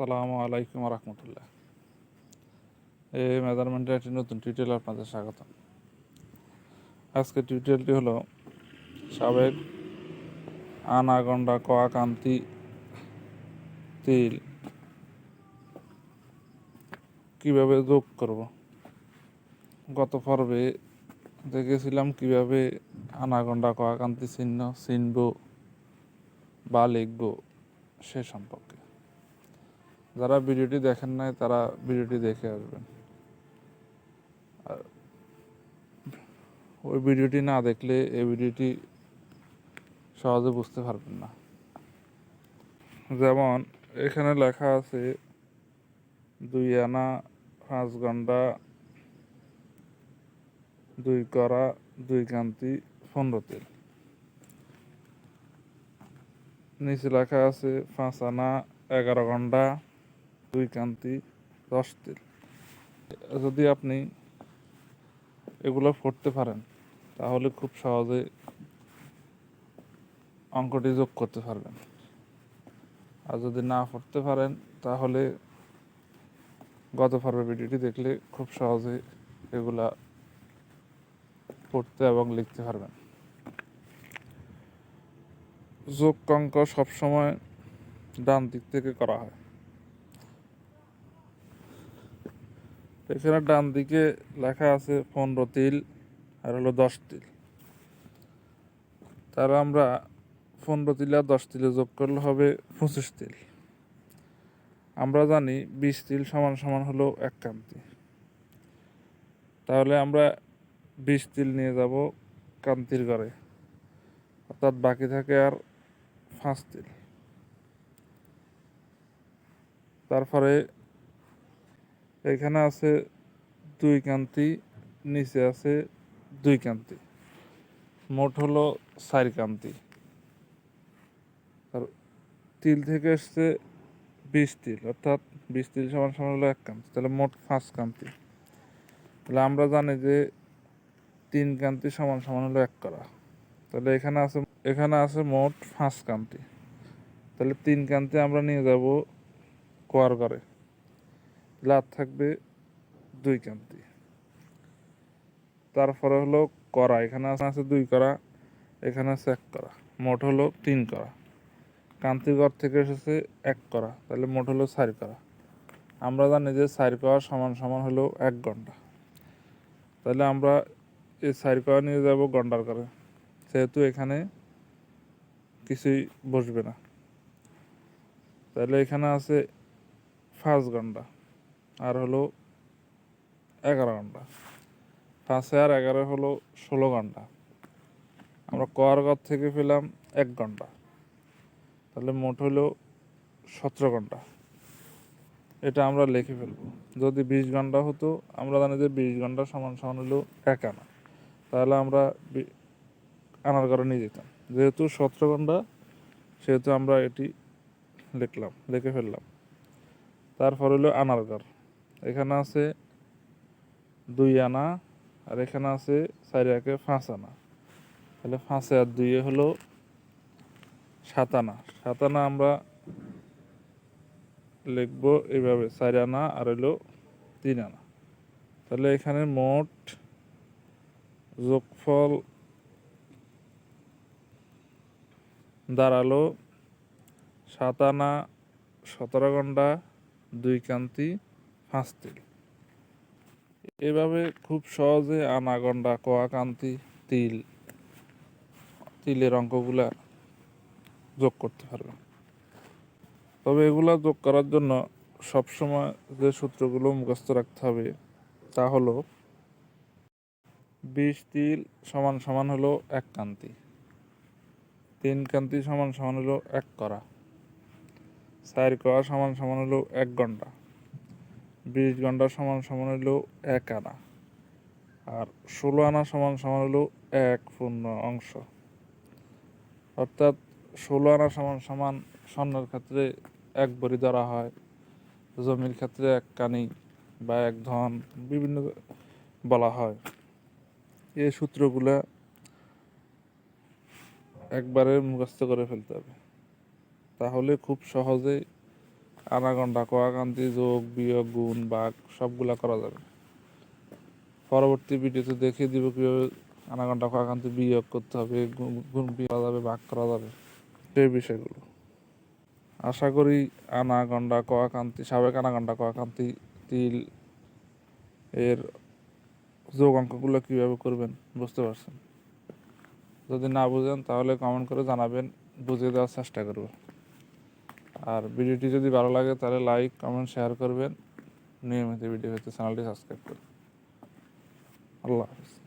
আসসালামু আলাইকুম রহমতুল্লাহ। এই মেজারমেন্টের একটি নতুন টিউটোরিয়াল আপনাদের স্বাগত আজকে টিউটোরিয়ালটি হলো সাবেক আনাগন্ডা কোয়াকান্তি তিল কীভাবে যোগ করব? গত পর্বে দেখেছিলাম কীভাবে আনাগন্ডা কোয়াকান্তি চিহ্ন চিনব বা লিখব সে সম্পর্কে। যারা ভিডিওটি দেখেন নাই, তারা ভিডিওটি দেখে আসবেন। আর ওই ভিডিওটি না দেখলে এই ভিডিওটি সহজে বুঝতে পারবেন না। যেমন এখানে লেখা আছে, দুই আনা, পাঁচ ঘণ্টা, দুই করা, দুই কান্তি, পনেরো তেল। নিচে লেখা আছে, পাঁচ আনা, এগারো ঘণ্টা দুই কান্তি দশ তেল। যদি আপনি এগুলো পড়তে পারেন, তাহলে খুব সহজে অঙ্কটি যোগ করতে পারবেন। আর যদি না পড়তে পারেন, তাহলে গত পর্বের ভিডিওটি দেখলে খুব সহজে এগুলা পড়তে এবং লিখতে পারবেন। যোগ অঙ্ক সবসময় ডান দিক থেকে করা হয়। এখানে ডান দিকে লেখা আছে পনেরো তিল, আর হলো দশ তিল। তার আমরা পনেরো তিল আর দশ তিলে যোগ করলে হবে পঁচিশ তিল। আমরা জানি বিশ তিল সমান সমান হলো এক কান্তি। তাহলে আমরা বিশ তিল নিয়ে যাব কান্তির ঘরে। অর্থাৎ বাকি থাকে আর পাঁচ তিল। তারপরে এখানে আছে দুই কান্তি, নিচে আছে দুই কান্তি। মোট হলো চার কান্তি। আর তিল থেকে এসছে বিশ তিল, অর্থাৎ বিশ তিল সমান সমান হলো এক কান্তি, তাহলে মোট পাঁচ কান্তি। তাহলে আমরা জানি যে তিন কান্তি সমান সমান হলো এক করা। তাহলে এখানে আছে এখানে আছে মোট পাঁচ কান্তি। তাহলে তিন কান্তি আমরা নিয়ে যাব কোয়ার ঘরে। লাভ থাকবে দুই কান্তি তারপরে হলো করা এখানে আছে দুই করা এখানে আছে এক করা মোট হলো তিন করা কান্তিগড় থেকে এসেছে এক করা তাহলে মোট হলো চার করা আমরা জানি যে চার করা সমান সমান হলো এক ঘণ্টা। তাহলে আমরা এই চার করা নিয়ে যাব গন্ডার করে সেহেতু এখানে কিছুই বসবে না। তাহলে এখানে আছে পাঁচ ঘণ্টা। আর হলো এগারো ঘণ্টা। পাঁচে আর এগারো হলো ষোলো ঘণ্টা। আমরা কোয়ারগড় থেকে পেলাম এক ঘণ্টা। তাহলে মোট হলো সতেরো ঘণ্টা। এটা আমরা লিখে ফেলব। যদি বিশ ঘণ্টা হতো, আমরা জানি যে বিশ ঘণ্টা সমান সমান হলো এক আনা তাহলে আমরা আনার ঘরে নিয়ে যেতাম। যেহেতু সতেরো ঘণ্টা, সেহেতু আমরা এটি লিখলাম, লিখে ফেললাম। তারপর হলো আনার ঘর। এখানে আছে দুই আনা, আর এখানে আছে চারি একে পাঁচ আনা। তাহলে পাঁচে আর দুইয়ে হলো সাত আনা। সাত আনা আমরা লিখব এইভাবে চারি আনা আর হলো তিন আনা। তাহলে এখানে মোট যোগফল দাঁড়াল সাত আনা সতেরো ঘণ্টা দুই কান্তি পাঁচ তিল এভাবে খুব সহজে আনাগন্ডা কোয়াকান্তি, তিল, তিলের অঙ্কগুলা যোগ করতে পারবে তবে এগুলা যোগ করার জন্য সবসময় যে সূত্রগুলো মুখস্থ রাখতে হবে তা হলো বিশ তিল সমান সমান হলো এক কান্তি। তিন কান্তি সমান সমান হলো এক করা। চার করা সমান সমান হলো এক ঘণ্টা। বিশ ঘণ্টা সমান সমান হলো এক আনা। আর ষোলো আনা সমান সমান হলো এক পূর্ণ অংশ। অর্থাৎ ষোলো আনা সমান সমান স্বর্ণের ক্ষেত্রে এক বড়ি ধরা হয়, জমির ক্ষেত্রে এক কানি বা এক ধন, বিভিন্ন বলা হয়। এই সূত্রগুলো একবারে মুখস্থ করে ফেলতে হবে। তাহলে খুব সহজেই আনাগন্ডা কোয়াকান্তি, যোগ, বিয়োগ, গুণ বাঘ সবগুলা করা যাবে। পরবর্তী ভিডিওতে দেখিয়ে দিব কীভাবে ঘণ্টা কোয়াকান্তি, বিয়োগ করতে হবে গুণ করা যাবে ভাগ করা যাবে সেই বিষয়গুলো। আশা করি আনাগন্ডা কোয়াকান্তি, সাবেক আনাগন্ডা কোয়াকান্তি তিল এর যোগ অঙ্কগুলো কীভাবে করবেন বুঝতে পারছেন? যদি না বুঝেন তাহলে কমেন্ট করে জানাবেন, বুঝিয়ে দেওয়ার চেষ্টা করব। আর ভিডিওটি যদি ভালো লাগে তাহলে লাইক কমেন্ট শেয়ার করবেন। নিয়মিত ভিডিও হচ্ছে চ্যানেলটি সাবস্ক্রাইব করুন। আল্লাহ হাফিজ।